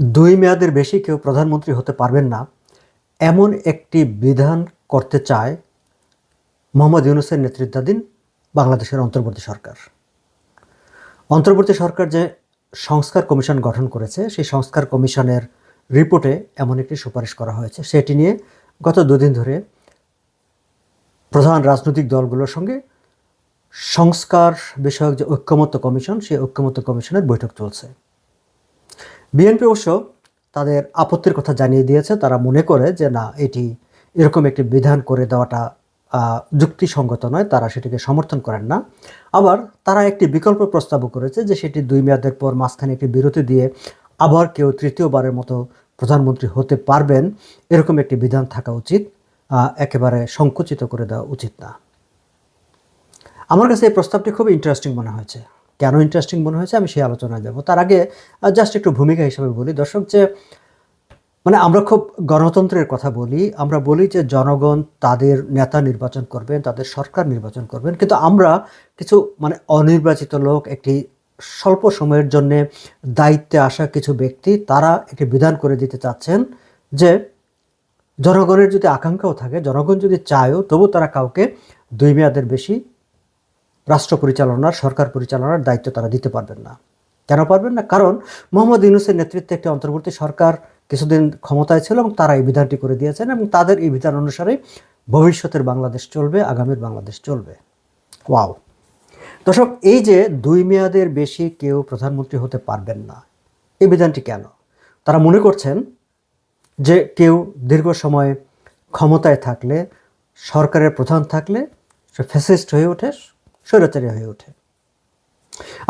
দুই মেয়াদের বেশি কেউ প্রধানমন্ত্রী হতে পারবেন না। এমন একটি বিধান করতে চায় মোহাম্মদ ইউনুসের নেতৃত্বাধীন বাংলাদেশের অন্তর্বর্তী সরকার। অন্তর্বর্তী সরকার যে সংস্কার কমিশন গঠন করেছে, সেই সংস্কার কমিশনের রিপোর্টে এমন একটি সুপারিশ করা হয়েছে। সেটি নিয়ে গত দুদিন ধরে প্রধান রাজনৈতিক দলগুলোর সঙ্গে সংস্কার বিষয়ক যে ঐক্যমত্য কমিশন, সেই ঐক্যমত্য কমিশনের বৈঠক চলছে। বিএনপি অবশ্য তাদের আপত্তির কথা জানিয়ে দিয়েছে। তারা মনে করে যে, না, এটি এরকম একটি বিধান করে দেওয়াটা যুক্তিসঙ্গত নয়, তারা সেটিকে সমর্থন করেন না। আবার তারা একটি বিকল্প প্রস্তাবও করেছে যে, সেটি দুই মেয়াদের পর মাঝখানে একটি বিরতি দিয়ে আবার কেউ তৃতীয়বারের মতো প্রধানমন্ত্রী হতে পারবেন। এরকম একটি বিধান থাকা উচিত একেবারে সংকুচিত করে দেওয়া উচিত না। আমার কাছে এই প্রস্তাবটি খুব ইন্টারেস্টিং মনে হয়েছে। কেন ইন্টারেস্টিং মনে হয়েছে আমি সেই আলোচনায় যাব। তার আগে জাস্ট একটু ভূমিকা হিসাবে বলি। দর্শক, যে মানে আমরা খুব গণতন্ত্রের কথা বলি, আমরা বলি যে জনগণ তাদের নেতা নির্বাচন করবেন, তাদের সরকার নির্বাচন করবেন, কিন্তু আমরা কিছু মানে অনির্বাচিত লোক, একটি স্বল্প সময়ের জন্য দায়িত্বে আসা কিছু ব্যক্তি, তারা একটি বিধান করে দিতে চাচ্ছেন যে, জনগণের যদি আকাঙ্ক্ষাও থাকে, জনগণ যদি চায়ও, তবু তারা কাউকে দুই মেয়াদের বেশি রাষ্ট্র পরিচালনার, সরকার পরিচালনার দায়িত্ব তারা দিতে পারবেন না। কেন পারবেন না? কারণ মোহাম্মদ ইউনুসের নেতৃত্বে একটি অন্তর্বর্তী সরকার কিছুদিন ক্ষমতায় ছিল এবং তারা এই বিধানটি করে দিয়েছেন এবং তাদের এই বিধান অনুসারে ভবিষ্যতের বাংলাদেশ চলবে, আগামীর বাংলাদেশ চলবে। ওয়াও। দর্শক, এই যে দুই মেয়াদের বেশি কেউ প্রধানমন্ত্রী হতে পারবেন না, এই বিধানটি কেন? তারা মনে করছেন যে কেউ দীর্ঘ সময় ক্ষমতায় থাকলে, সরকারের প্রধান থাকলে, সে ফ্যাসিস্ট হয়ে ওঠে স্বৈরাচারী হয়ে ওঠে।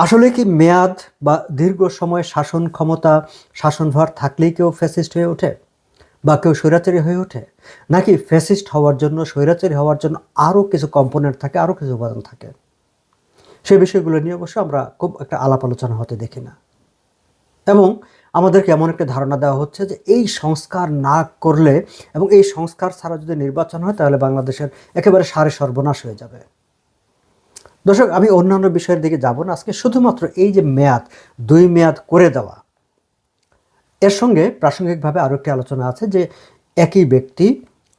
আসলে কি মেয়াদ বা দীর্ঘ সময় শাসন ক্ষমতা, শাসনভার থাকলেই কেউ ফ্যাসিস্ট হয়ে ওঠে বা কেউ স্বৈরাচারী হয়ে ওঠে? নাকি ফ্যাসিস্ট হওয়ার জন্য, স্বৈরাচারী হওয়ার জন্য আরও কিছু কম্পোনেন্ট থাকে, আরও কিছু উপাদান থাকে? সেই বিষয়গুলো নিয়ে অবশ্য আমরা খুব একটা আলাপ আলোচনা হতে দেখি না। এবং আমাদেরকে এমন একটা ধারণা দেওয়া হচ্ছে যে এই সংস্কার না করলে এবং এই সংস্কার ছাড়া যদি নির্বাচন হয়, তাহলে বাংলাদেশের একেবারে সারে সর্বনাশ হয়ে যাবে। দর্শক, আমি অন্যান্য বিষয়ের দিকে যাব না। আজকে শুধুমাত্র এই যে মেয়াদ, দুই মেয়াদ করে দেওয়া, এর সঙ্গে প্রাসঙ্গিকভাবে আরও একটি আলোচনা আছে যে একই ব্যক্তি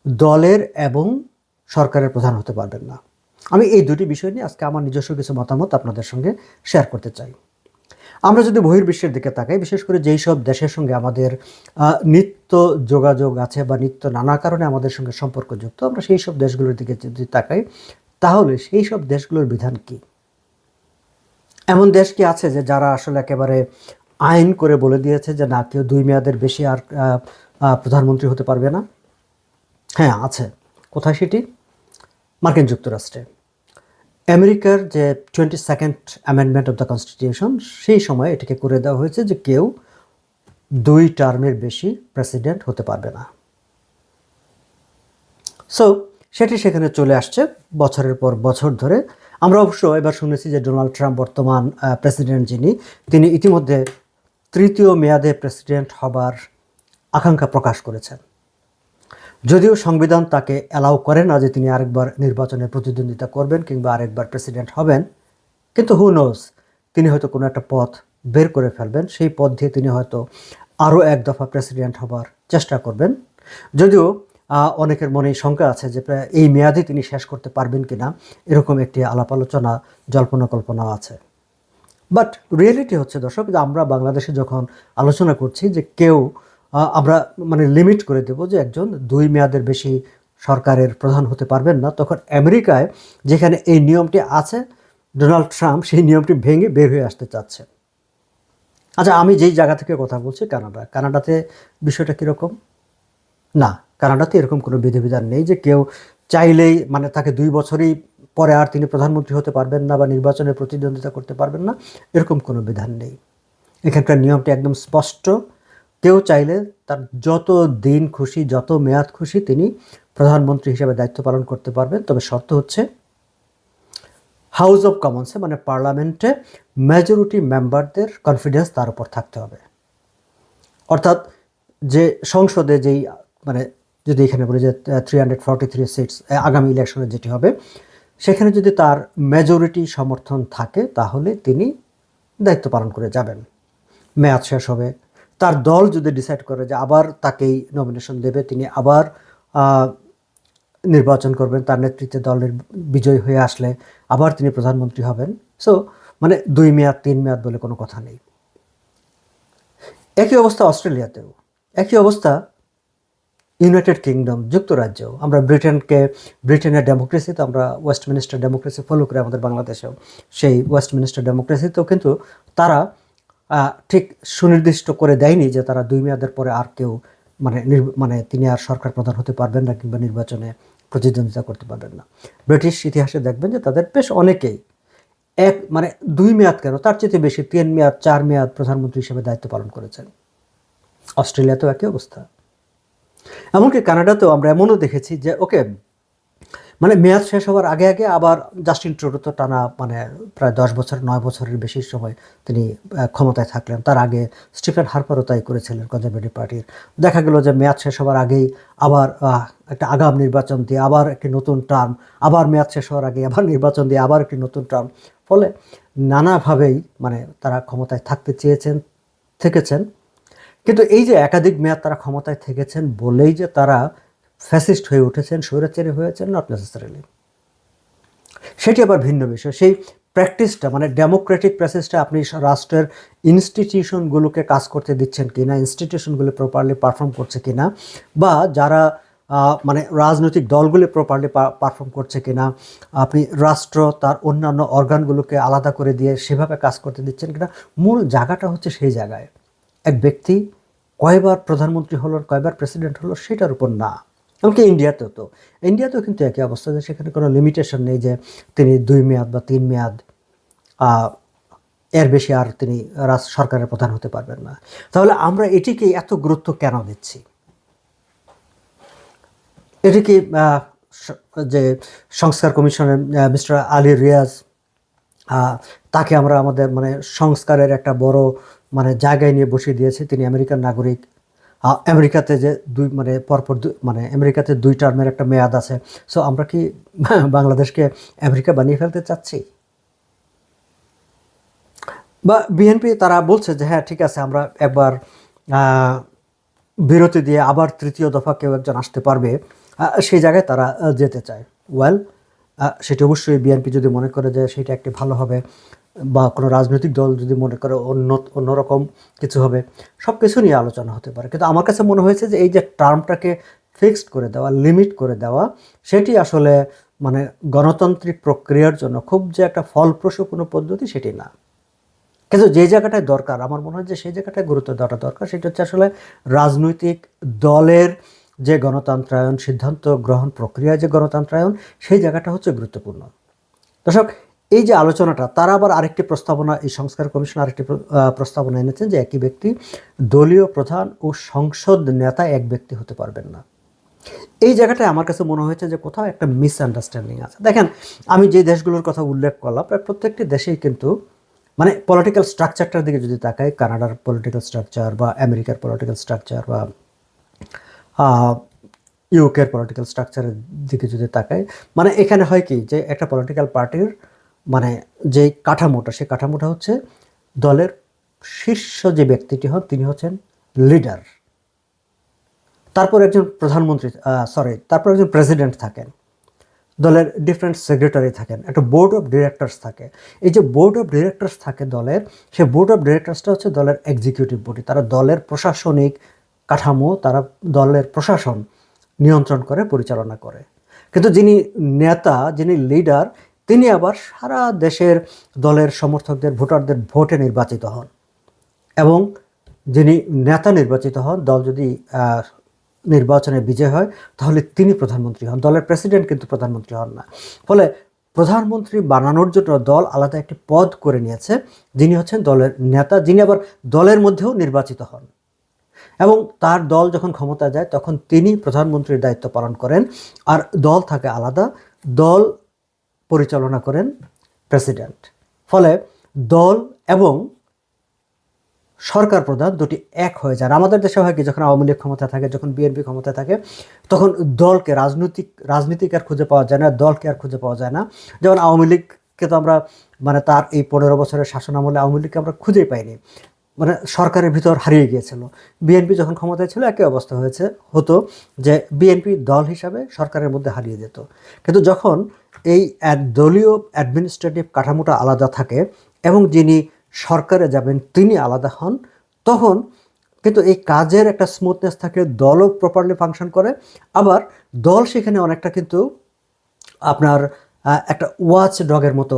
দলের এবং সরকারের প্রধান হতে পারবেন না। আমি এই দুটি বিষয় নিয়ে আজকে আমার নিজস্ব কিছু মতামত আপনাদের সঙ্গে শেয়ার করতে চাই। আমরা যদি বহির্বিশ্বের দিকে তাকাই, বিশেষ করে যেই সব দেশের সঙ্গে আমাদের নিত্য যোগাযোগ আছে বা নিত্য নানা কারণে আমাদের সঙ্গে সম্পর্কযুক্ত, আমরা সেই সব দেশগুলোর দিকে যদি তাকাই তাহলে সেই সব দেশগুলোর বিধান কি? এমন দেশ কি আছে যে যারা আসলে একেবারে আইন করে বলে দিয়েছে যে না, কেউ দুই মেয়াদের বেশি আর প্রধানমন্ত্রী হতে পারবে না? হ্যাঁ আছে। কোথায় সেটি? মার্কিন যুক্তরাষ্ট্রে। আমেরিকার যে twenty second amendment of the constitution সেই সময় এটাকে করে দেওয়া হয়েছে যে কেউ দুই টার্মের বেশি প্রেসিডেন্ট হতে পারবে না। সো সেটি সেখানে চলে আসছে বছরের পর বছর ধরে। আমরা অবশ্য এবার শুনেছি যে ডোনাল্ড ট্রাম্প বর্তমান প্রেসিডেন্ট যিনি, তিনি ইতিমধ্যে তৃতীয় মেয়াদে প্রেসিডেন্ট হবার আকাঙ্ক্ষা প্রকাশ করেছেন। যদিও সংবিধান তাকে অ্যালাউ করে না যে তিনি আরেকবার নির্বাচনে প্রতিদ্বন্দ্বিতা করবেন কিংবা আরেকবার প্রেসিডেন্ট হবেন, কিন্তু হু নোজ তিনি হয়তো কোনো একটা পথ বের করে ফেলবেন। সেই পথ দিয়ে তিনি হয়তো আরও এক দফা প্রেসিডেন্ট হবার চেষ্টা করবেন। যদিও অনেকের মনে শঙ্কা আছে যে এই মেয়াদে তিনি শেষ করতে পারবেন কিনা। এরকম একটি আলাপ আলোচনা, জল্পনা কল্পনাও আছে। বাট রিয়েলিটি হচ্ছে দর্শক যে আমরা বাংলাদেশে যখন আলোচনা করছি যে কেউ আমরা মানে লিমিট করে দেব যে একজন দুই মেয়াদের বেশি সরকারের প্রধান হতে পারবেন না, তখন আমেরিকায় যেখানে এই নিয়মটি আছে ডোনাল্ড ট্রাম্প সেই নিয়মটি ভেঙে বের হয়ে আসতে চাচ্ছে। আচ্ছা আমি যেই জায়গা থেকে কথা বলছি কানাডা, কানাডাতে বিষয়টা কীরকম? না। কানাডাতে এরকম কোনো বিধিবিধান নেই যে কেউ চাইলেই মানে তাকে দুই বছরই পরে আর তিনি প্রধানমন্ত্রী হতে পারবেন না বা নির্বাচনে প্রতিদ্বন্দ্বিতা করতে পারবেন না, এরকম কোনো বিধান নেই। এখানকার নিয়মটি একদম স্পষ্ট। কেউ চাইলে তার যত দিন খুশি, যত মেয়াদ খুশি তিনি প্রধানমন্ত্রী হিসেবে দায়িত্ব পালন করতে পারবেন। তবে শর্ত হচ্ছে হাউস অফ কমন্সে মানে পার্লামেন্টে মেজরিটি মেম্বারদের কনফিডেন্স তার উপর থাকতে হবে। অর্থাৎ যে সংসদে যেই মানে যদি এখানে বলি যে three hundred forty three seats আগামী ইলেকশনে যেটি হবে, সেখানে যদি তার মেজরিটি সমর্থন থাকে, তাহলে তিনি দায়িত্ব পালন করে যাবেন। মেয়াদ শেষ হবে। তার দল যদি ডিসাইড করে যে আবার তাকেই নমিনেশন দেবে, তিনি আবার নির্বাচন করবেন, তার নেতৃত্বে দলের বিজয়ী হয়ে আসলে আবার তিনি প্রধানমন্ত্রী হবেন। সো মানে দুই মেয়াদ, তিন মেয়াদ বলে কোনো কথা নেই। একই অবস্থা অস্ট্রেলিয়াতেও। একই অবস্থা ইউনাইটেড কিংডম যুক্তরাজ্য। আমরা ব্রিটেনকে ব্রিটেনের ডেমোক্রেসি তো আমরা ওয়েস্টমিনিস্টার ডেমোক্রেসি ফলো করি আমাদের বাংলাদেশেও সেই ওয়েস্টমিনিস্টার ডেমোক্রেসিতেও কিন্তু তারা ঠিক সুনির্দিষ্ট করে দেয়নি যে তারা দুই মেয়াদের পরে আর কেউ মানে মানে তিনি আর সরকার প্রধান হতে পারবেন না কিংবা নির্বাচনে প্রতিদ্বন্দ্বিতা করতে পারবেন না। ব্রিটিশ ইতিহাসে দেখবেন যে তাদের বেশ অনেকেই এক মানে দুই মেয়াদ কেন? তার চেয়ে বেশি তিন মেয়াদ, চার মেয়াদ প্রধানমন্ত্রী হিসেবে দায়িত্ব পালন করেছেন। অস্ট্রেলিয়াতেও একই অবস্থা। এমনকি কানাডাতেও আমরা এমনও দেখেছি যে, ওকে মানে মেয়াদ শেষ হওয়ার আগে আগে আবার জাস্টিন ট্রুডো তো টানা মানে প্রায় দশ বছর, নয় বছরের বেশি সময় তিনি ক্ষমতায় থাকলেন। তার আগে স্টিফেন হার্পারও তাই করেছিলেন কনজারভেটিভ পার্টির। দেখা গেল যে মেয়াদ শেষ হওয়ার আগেই আবার একটা আগাম নির্বাচন দিয়ে আবার একটি নতুন টার্ম, আবার মেয়াদ শেষ হওয়ার আগে আবার নির্বাচন দিয়ে আবার একটি নতুন টার্ম। ফলে নানাভাবেই মানে তারা ক্ষমতায় থাকতে চেয়েছেন, থেকেছেন। কিন্তু এই যে একাধিক মেয়াদ তারা ক্ষমতায় থেকেছেন বলেই যে তারা ফ্যাসিস্ট হয়ে উঠেছেন, স্বৈরাচারী হয়েছেন নট নেসেসারিলি সেটি আবার ভিন্ন বিষয়। সেই প্র্যাকটিসটা মানে ডেমোক্রেটিক প্র্যাকটিসটা আপনি রাষ্ট্রের ইনস্টিটিউশনগুলোকে কাজ করতে দিচ্ছেন কি না ইনস্টিটিউশনগুলো প্রপারলি পারফর্ম করছে কি না বা যারা মানে রাজনৈতিক দলগুলি প্রপারলি পারফর্ম করছে কি না আপনি রাষ্ট্র, তার অন্যান্য অর্গানগুলোকে আলাদা করে দিয়ে সেভাবে কাজ করতে দিচ্ছেন কিনা, মূল জায়গাটা হচ্ছে সেই জায়গায়। এক ব্যক্তি কয়বার প্রধানমন্ত্রী হলো, কয়বার প্রেসিডেন্ট হলো, সেটার উপর না। এমনকি ইন্ডিয়াতেও তো। ইন্ডিয়াতেও কিন্তু একই অবস্থা যে সেখানে কোনো লিমিটেশন নেই যে তিনি দুই মেয়াদ বা তিন মেয়াদ এর বেশি আর তিনি রাজ সরকারের প্রধান হতে পারবেন না। তাহলে আমরা এটিকে এত গুরুত্ব কেন দিচ্ছি? এটিকে যে সংস্কার কমিশনের মিস্টার আলী রিয়াজ তাকে আমরা আমাদের মানে সংস্কারের একটা বড় মানে জায়গায় নিয়ে বসিয়ে দিয়েছে তিনি আমেরিকার নাগরিক। আমেরিকাতে যে দুই মানে পরপর মানে আমেরিকাতে দুই টার্মের একটা মেয়াদ আছে। সো আমরা কি বাংলাদেশকে আমেরিকা বানিয়ে ফেলতে চাচ্ছি? বা বিএনপি তারা বলছে যে হ্যাঁ ঠিক আছে, আমরা একবার বিরতি দিয়ে আবার তৃতীয় দফা কেউ একজন আসতে পারবে। সেই জায়গায় তারা যেতে চায়। ওয়েল সেটি অবশ্যই বিএনপি যদি মনে করে যে, সেটা একটি ভালো হবে বা কোনো রাজনৈতিক দল যদি মনে করে অন্য, অন্যরকম কিছু হবে সব কিছু নিয়ে আলোচনা হতে পারে। কিন্তু আমার কাছে মনে হয়েছে যে এই যে টার্মটাকে ফিক্সড করে দেওয়া, লিমিট করে দেওয়া, সেটি আসলে মানে গণতান্ত্রিক প্রক্রিয়ার জন্য খুব যে একটা ফলপ্রসূ কোনো পদ্ধতি সেটি না। কিন্তু যে জায়গাটায় দরকার, আমার মনে হয় যে সেই জায়গাটায় গুরুত্ব দেওয়াটা দরকার। সেটা হচ্ছে আসলে রাজনৈতিক দলের যে গণতন্ত্রায়ন, সিদ্ধান্ত গ্রহণ প্রক্রিয়া যে গণতন্ত্রায়ন, সেই জায়গাটা হচ্ছে গুরুত্বপূর্ণ। দর্শক এই যে আলোচনাটা, তারা আবার আরেকটি প্রস্তাবনা, এই সংস্কার কমিশন আরেকটি প্র- প্রস্তাবনা এনেছেন যে একই ব্যক্তি দলীয় প্রধান ও সংসদ নেতা এক ব্যক্তি হতে পারবেন না। এই জায়গাটায় আমার কাছে মনে হয়েছে যে কোথাও একটা মিসআন্ডারস্ট্যান্ডিং আছে। দেখেন, আমি যে দেশগুলোর কথা উল্লেখ করলাম, প্রায় প্রত্যেকটি দেশেই কিন্তু মানে পলিটিক্যাল স্ট্রাকচারটার দিকে যদি তাকাই, কানাডার পলিটিক্যাল স্ট্রাকচার বা আমেরিকার পলিটিক্যাল স্ট্রাকচার বা ইউকের পলিটিক্যাল স্ট্রাকচারের দিকে যদি তাকাই মানে এখানে হয় কি যে একটা পলিটিক্যাল পার্টির মানে যে কাঠামোটা সেই কাঠামোটা হচ্ছে দলের শীর্ষ যে ব্যক্তিটি হন, তিনি হচ্ছেন লিডার। তারপর একজন প্রধানমন্ত্রী সরি তারপর একজন প্রেসিডেন্ট থাকেন। দলের ডিফারেন্ট সেক্রেটারি থাকেন, একটা বোর্ড অফ ডিরেক্টরস থাকে। এই যে বোর্ড অফ ডিরেক্টরস থাকে দলের সেই বোর্ড অফ ডিরেক্টরসটা হচ্ছে দলের এক্সিকিউটিভ বডি। তারা দলের প্রশাসনিক কাঠামো, তারা দলের প্রশাসন নিয়ন্ত্রণ করে, পরিচালনা করে। কিন্তু যিনি নেতা, যিনি লিডার তিনি আবার সারা দেশের দলের সমর্থকদের, ভোটারদের ভোটে নির্বাচিত হন। এবং যিনি নেতা নির্বাচিত হন, দল যদি নির্বাচনে বিজয় হয়, তাহলে তিনি প্রধানমন্ত্রী হন। দলের প্রেসিডেন্ট কিন্তু প্রধানমন্ত্রী হন না। ফলে প্রধানমন্ত্রী বানানোর জন্য দল আলাদা একটি পদ করে নিয়েছে, যিনি হচ্ছেন দলের নেতা, যিনি আবার দলের মধ্যেও নির্বাচিত হন। এবং তার দল যখন ক্ষমতা যায়, তখন তিনি প্রধানমন্ত্রীর দায়িত্ব পালন করেন। আর দল থাকে আলাদা। দল পরিচালনা করেন প্রেসিডেন্ট। ফলে দল এবং সরকার প্রধান দুটি এক হয়ে যান আমাদের দেশে হয় কি, যখন আওয়ামী লীগ ক্ষমতা থাকে, যখন বিএনপি ক্ষমতা থাকে, তখন দলকে রাজনৈতিক, রাজনীতিক আর খুঁজে পাওয়া যায় না, দলকে আর খুঁজে পাওয়া যায় না। যেমন আওয়ামী লীগকে তো আমরা মানে তার এই পনেরো বছরের শাসন আমলে আওয়ামী লীগকে আমরা খুঁজেই পাইনি। মানে সরকারের ভিতর হারিয়ে গিয়েছিল। বিএনপি যখন ক্ষমতায় ছিল, একই অবস্থা হয়েছে। হতো যে বিএনপি দল হিসাবে সরকারের মধ্যে হারিয়ে যেত। কিন্তু যখন এই দলীয় অ্যাডমিনিস্ট্রেটিভ কাঠামোটা আলাদা থাকে এবং যিনি সরকারে যাবেন, তিনি আলাদা হন, তখন কিন্তু এই কাজের একটা স্মুথনেস থাকে দলও প্রপারলি ফাংশন করে। আবার দল সেখানে অনেকটা কিন্তু আপনার একটা ওয়াচ ডগের মতো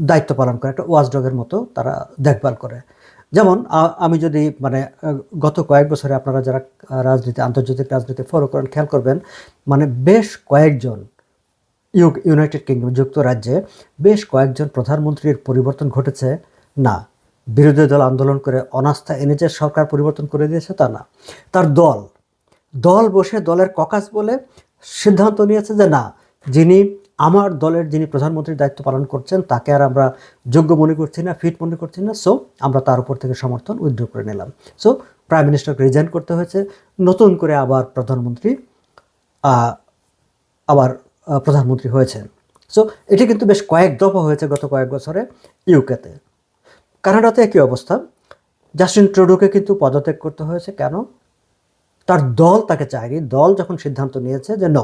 দায়িত্ব পালন করে, একটা ওয়াচ ডগের মতো তারা দেখভাল করে। যেমন আমি যদি মানে গত কয়েক বছরে আপনারা যারা রাজনীতি, আন্তর্জাতিক রাজনীতি ফলো করেন, খেয়াল করবেন মানে বেশ কয়েকজন ইউ- ইউনাইটেড কিংডম যুক্তরাজ্যে বেশ কয়েকজন প্রধানমন্ত্রীর পরিবর্তন ঘটেছে, না। বিরোধী দল আন্দোলন করে অনাস্থা এনে যে সরকার পরিবর্তন করে দিয়েছে, তা না। তার দল দল বসে দলের ককাস বলে সিদ্ধান্ত নিয়েছে যে না, যিনি আমার দলের যিনি প্রধানমন্ত্রীর দায়িত্ব পালন করছেন, তাকে আর আমরা যোগ্য মনে করছি না ফিট মনে করছি না। সো আমরা তার উপর থেকে সমর্থন উইথড্র করে নিলাম। সো প্রাইম মিনিস্টারকে রিজাইন করতে হয়েছে। নতুন করে আবার প্রধানমন্ত্রী আবার প্রধানমন্ত্রী হয়েছেন সো এটি কিন্তু বেশ কয়েক দফা হয়েছে গত কয়েক বছরে ইউকেতে কানাডাতে একই অবস্থা। জাস্টিন ট্রুডোকে কিন্তু পদত্যাগ করতে হয়েছে। কেন? তার দল তাকে চায়নি। দল যখন সিদ্ধান্ত নিয়েছে যে ন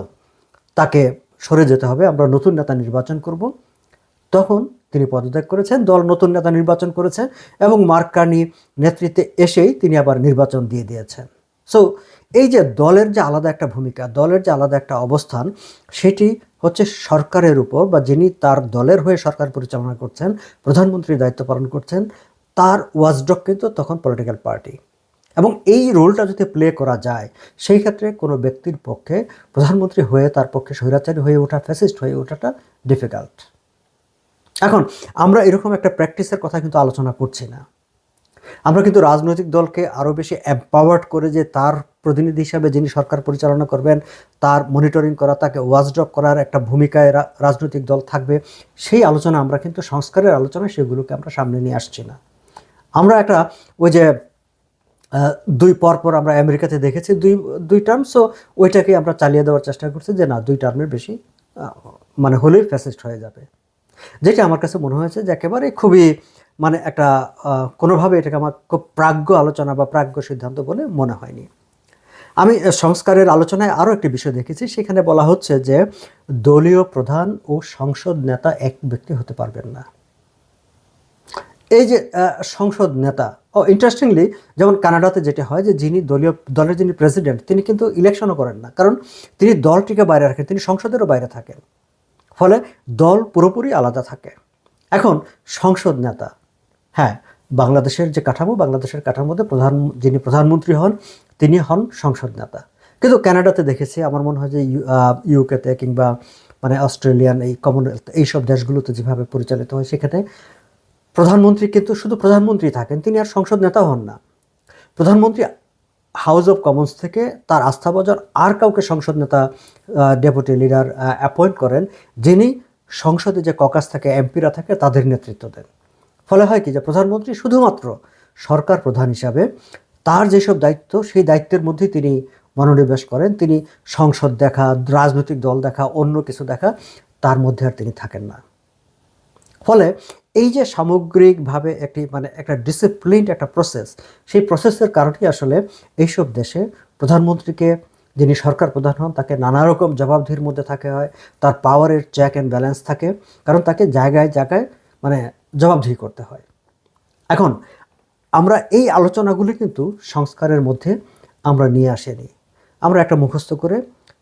তাকে সরে যেতে হবে, আমরা নতুন নেতা নির্বাচন করব। তখন তিনি পদত্যাগ করেছেন, দল নতুন নেতা নির্বাচন করেছে এবং মার্কানি নেতৃত্বে এসেই তিনি আবার নির্বাচন দিয়ে দিয়েছেন। সো এই যে দলের যে আলাদা একটা ভূমিকা, দলের যে আলাদা একটা অবস্থান, সেটি হচ্ছে সরকারের উপর বা যিনি তার দলের হয়ে সরকার পরিচালনা করছেন, প্রধানমন্ত্রীর দায়িত্ব পালন করছেন, তার ওয়াজডক কিন্তু তখন পলিটিক্যাল পার্টি এবং এই রোলটা যদি প্লে করা যায়, সেই ক্ষেত্রে কোনো ব্যক্তির পক্ষে, প্রধানমন্ত্রী হয়ে তার পক্ষে স্বৈরাচারী হয়ে ওঠা ফ্যাসিস্ট হয়ে ওঠাটা ডিফিকাল্ট এখন, আমরা এরকম একটা প্র্যাকটিসের কথা কিন্তু আলোচনা করছি না। আমরা কিন্তু রাজনৈতিক দলকে আরও বেশি এম্পাওয়ার্ড করে যে তার প্রতিনিধি হিসাবে যিনি সরকার পরিচালনা করবেন, তার মনিটরিং করা, তাকে ওয়াজডক করার একটা ভূমিকায় রাজনৈতিক দল থাকবে, সেই আলোচনা আমরা কিন্তু সংস্কারের আলোচনা সেগুলোকে আমরা সামনে নিয়ে আসছি না। আমরা একটা ওই যে দুই পর পর আমরা আমেরিকাতে দেখেছি, দুই দুই টার্ম সো ওইটাকে আমরা চালিয়ে দেওয়ার চেষ্টা করছি যে না, দুই টার্মের বেশি মানে হলেই ফ্যাসিস্ট হয়ে যাবে। যেটা আমার কাছে মনে হয়েছে যে একেবারে খুবই মানে একটা কোনোভাবে এটাকে আমার খুব প্রাজ্ঞ আলোচনা বা প্রাজ্ঞ সিদ্ধান্ত বলে মনে হয়নি। আমি সংস্কারের আলোচনায় আরও একটি বিষয় দেখেছি, সেখানে বলা হচ্ছে যে দলীয় প্রধান ও সংসদ নেতা এক ব্যক্তি হতে পারবেন না। এই যে সংসদ নেতা, ও ইন্টারেস্টিংলি যেমন কানাডাতে যেটা হয় যে, যিনি দলীয়, দলের যিনি প্রেসিডেন্ট তিনি কিন্তু ইলেকশনও করেন না। কারণ তিনি দলটিকে বাইরে রাখেন, তিনি সংসদেরও বাইরে থাকেন। ফলে দল পুরোপুরি আলাদা থাকে। এখন সংসদ নেতা হ্যাঁ বাংলাদেশের যে কাঠামো, বাংলাদেশের কাঠামোতে প্রধান, যিনি প্রধানমন্ত্রী হন, তিনি হন সংসদ নেতা। কিন্তু কানাডাতে দেখেছি, আমার মনে হয় যে, ইউ- ইউকেতে কিংবা মানে অস্ট্রেলিয়ান এই কমনওয়েলথ এইসব দেশগুলোতে যেভাবে পরিচালিত হয় সেখানে প্রধানমন্ত্রী কিন্তু শুধু প্রধানমন্ত্রী থাকেন, তিনি আর সংসদ নেতা হন না। প্রধানমন্ত্রী হাউস অফ কমন্স থেকে তার আস্থা আস্থাভাজন আর কাউকে সংসদ নেতা ডেপুটি লিডার অ্যাপয়েন্ট করেন, যিনি সংসদে যে ককাস থাকে এমপিরা থাকে, তাদের নেতৃত্ব দেন। ফলে হয় কি যে প্রধানমন্ত্রী শুধুমাত্র সরকার প্রধান হিসাবে তার যেসব দায়িত্ব, সেই দায়িত্বের মধ্যেই তিনি মনোনিবেশ করেন। তিনি সংসদ দেখা, রাজনৈতিক দল দেখা, অন্য কিছু দেখা, তার মধ্যে আর তিনি থাকেন না। ফলে এই যে সামগ্রিকভাবে একটি মানে একটা ডিসিপ্লিনড একটা প্রসেস সেই প্রসেসের কারণেই আসলে এইসব দেশে প্রধানমন্ত্রীকে যিনি সরকার প্রধান হন, তাকে নানা রকম জবাবদিহির মধ্যে থাকে হয়, তার পাওয়ারের চেক অ্যান্ড ব্যালেন্স থাকে, কারণ তাকে জায়গায় জায়গায় মানে জবাবদিহি করতে হয়। এখন আমরা এই আলোচনাগুলি কিন্তু সংস্কারের মধ্যে আমরা নিয়ে আসেনি। আমরা একটা মুখস্থ করে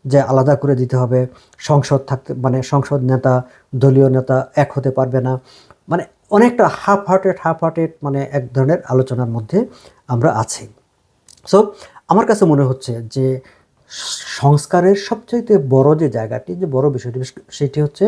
যে আলাদা করে দিতে হবে। সংসদ থাকতে মানে সংসদ নেতা, দলীয় নেতা এক হতে পারবে না। মানে অনেকটা হাফ হার্টেড হাফ হার্টেড মানে এক ধরনের আলোচনার মধ্যে আমরা আছি। সো আমার কাছে মনে হচ্ছে যে সংস্কারের সবচাইতে বড় যে জায়গাটি, যে বড় বিষয়টি, সেটি হচ্ছে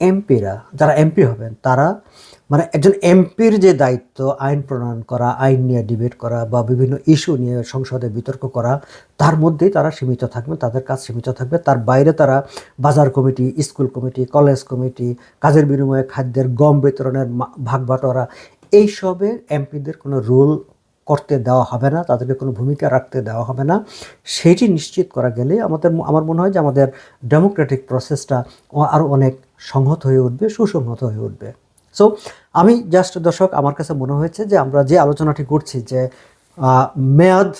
এমপিরা, যারা এমপি হবেন, তারা মানে একজন এমপির যে দায়িত্ব, আইন প্রণয়ন করা, আইন নিয়ে ডিবেট করা বা বিভিন্ন ইস্যু নিয়ে সংসদে বিতর্ক করা, তার মধ্যেই তারা সীমিত থাকবে, তাদের কাজ সীমিত থাকবে। তার বাইরে তারা বাজার committee, school committee college committee, কাজের বিনিময়ে খাদ্যের গম বিতরণের ভাগ বাটোয়ারা এইসবের এমপিদের কোনো রোল করতে দেওয়া হবে না, তাদেরকে কোনো ভূমিকা রাখতে দেওয়া হবে না। সেটি নিশ্চিত করা গেলে আমাদের আমার মনে হয় যে আমাদের ডেমোক্রেটিক প্রসেসটা আরও অনেক সংহত হয়ে উঠবে, সুসংহত হয়ে উঠবে। সো আমি জাস্ট দর্শক, আমার কাছে মনে হয়েছে যে আমরা যে আলোচনাটি করছি যে মেয়াদ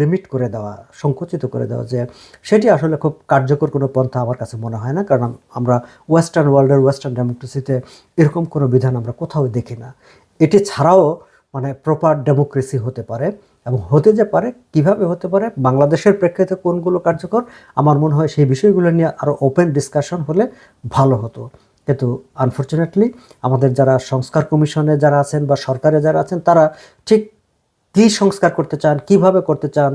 লিমিট করে দেওয়া, সংকুচিত করে দেওয়া, যে সেটি আসলে খুব কার্যকর কোনো পন্থা আমার কাছে মনে হয় না। কারণ আমরা ওয়েস্টার্ন ওয়ার্ল্ডের ওয়েস্টার্ন ডেমোক্রেসিতে এরকম কোনো বিধান আমরা কোথাও দেখি না। এটি ছাড়াও মানে প্রপার ডেমোক্রেসি হতে পারে এবং হতে যে পারে, কীভাবে হতে পারে, বাংলাদেশের প্রেক্ষিতে কোনগুলো কার্যকর, আমার মনে হয় সেই বিষয়গুলো নিয়ে আরও ওপেন ডিসকাশন হলে ভালো হতো। কিন্তু আনফর্চুনেটলি আমাদের যারা সংস্কার কমিশনে যারা আছেন বা সরকারে যারা আছেন, তারা ঠিক কী সংস্কার করতে চান, কীভাবে করতে চান,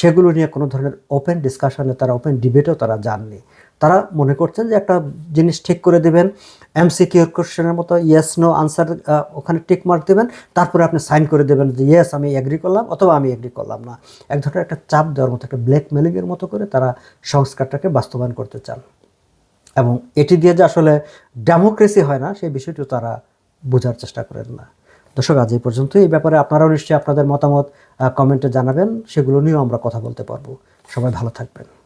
সেগুলো নিয়ে কোনো ধরনের ওপেন ডিসকাশনে তারা ওপেন ডিবেটেও তারা যাননি। তারা মনে করছেন যে একটা জিনিস ঠিক করে দেবেন এমসিকিউর কোশ্চেনের মতো ইয়েস নো আনসার ওখানে টিক মার্ক দেবেন, তারপরে আপনি সাইন করে দেবেন যে ইয়েস আমি এগ্রি করলাম অথবা আমি এগ্রি করলাম না। এক ধরনের একটা চাপ দেওয়ার মতো, একটা ব্ল্যাকমেলিংয়ের মতো করে তারা সংস্কারটাকে বাস্তবায়ন করতে চান। এবং এটি দিয়ে যে আসলে ডেমোক্রেসি হয় না, সেই বিষয়টিও তারা বোঝার চেষ্টা করেন না। দর্শক, আজ এই পর্যন্ত এই ব্যাপারে আপনারাও নিশ্চয়ই আপনাদের মতামত কমেন্টে জানাবেন। সেগুলো নিয়েও আমরা কথা বলতে পারব। সবাই ভালো থাকবেন।